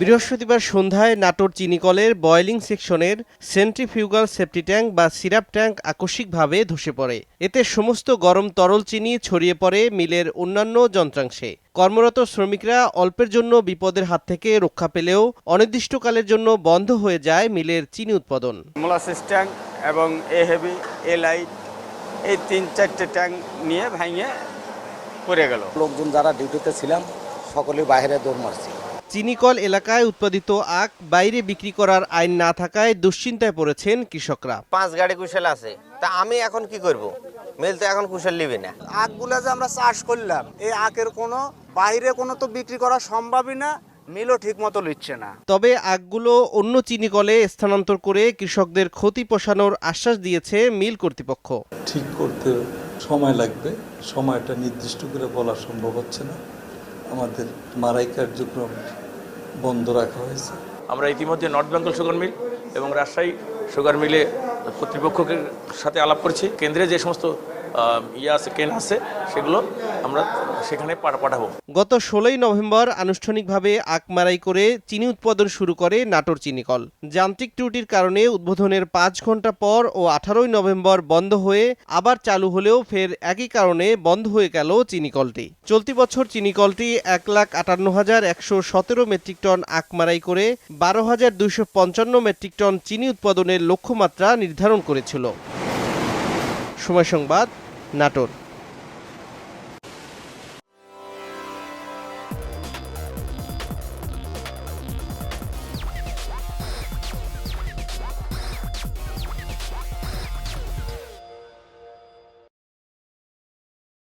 বৃহস্পতিবার সন্ধ্যায় নাটোর চিনিকলের বয়েলিং সেকশনের সেন্ট্রিফিউগাল সেফটি ট্যাঙ্ক বা সিরাপ ট্যাঙ্ক আকস্মিকভাবে ধসে পড়ে। এতে সমস্ত গরম তরল চিনি ছড়িয়ে পড়ে মিলের অন্যান্য যন্ত্রাংশে। কর্মরত শ্রমিকরা অল্পের জন্য বিপদের হাত থেকে রক্ষা পেলেও অনির্দিষ্টকালের জন্য বন্ধ হয়ে যায় মিলের চিনি উৎপাদন। মোলাসিস ট্যাঙ্ক এবং এ হেভি এ লাইট এই তিন চারটে ট্যাঙ্ক নিয়ে ভেঙে পড়ে গেল। লোকজন যারা ডিউটিতে ছিলাম সকলেই বাইরে দৌড় মারছি। চিনিকল এলাকায় উৎপাদিত আখ বাইরে বিক্রি করার আইন না থাকায় দুশ্চিন্তায় পড়েছেন কৃষকরা। পাঁচ গাড়ি কুশাল আছে। তা আমি এখন কি করব? মিল তো এখন কুশাল নিবে না। আখগুলা যে আমরা চাষ করলাম এই আখের কোনো বাইরে কোনো তো বিক্রি করা সম্ভবই না মিলও ঠিক মতো লিচ্ছে না। তবে আগগুলো অন্য চিনিকলে স্থানান্তর করে কৃষকদের ক্ষতি পোষানোর আশ্বাস দিয়েছে মিল কর্তৃপক্ষ। ঠিক করতে সময় লাগবে। সময়টা নির্দিষ্ট করে বলা সম্ভব হচ্ছে না। আমাদের মারাই কার্যক্রম বন্ধ রাখা হয়েছে। আমরা ইতিমধ্যে নর্থ বেঙ্গল সুগার মিল এবং রাজশাহী সুগার মিলে কর্তৃপক্ষের সাথে আলাপ করেছি। কেন্দ্রে যে সমস্ত ইয়ে আছে কেন আছে, সেগুলো আমরা সেখানে পাঠা- পাঠাবো। গত ষোলোই নভেম্বর আনুষ্ঠানিকভাবে আকমারাই করে চিনি উৎপাদন শুরু করে নাটোর চিনিকল। যান্ত্রিক ত্রুটির কারণে উদ্বোধনের পাঁচ ঘণ্টা পর ও আঠারোই নভেম্বর বন্ধ হয়ে আবার চালু হলেও ফের একই কারণে বন্ধ হয়ে গেল চিনিকলটি। চলতি বছর চিনিকলটি এক লাখ আটান্ন হাজার একশো সতেরো মেট্রিক টন আকমারাই করে বারো হাজার দুইশো পঞ্চান্ন মেট্রিক টন চিনি উৎপাদনের লক্ষ্যমাত্রা নির্ধারণ করেছিল। সময় সংবাদ নাটোর।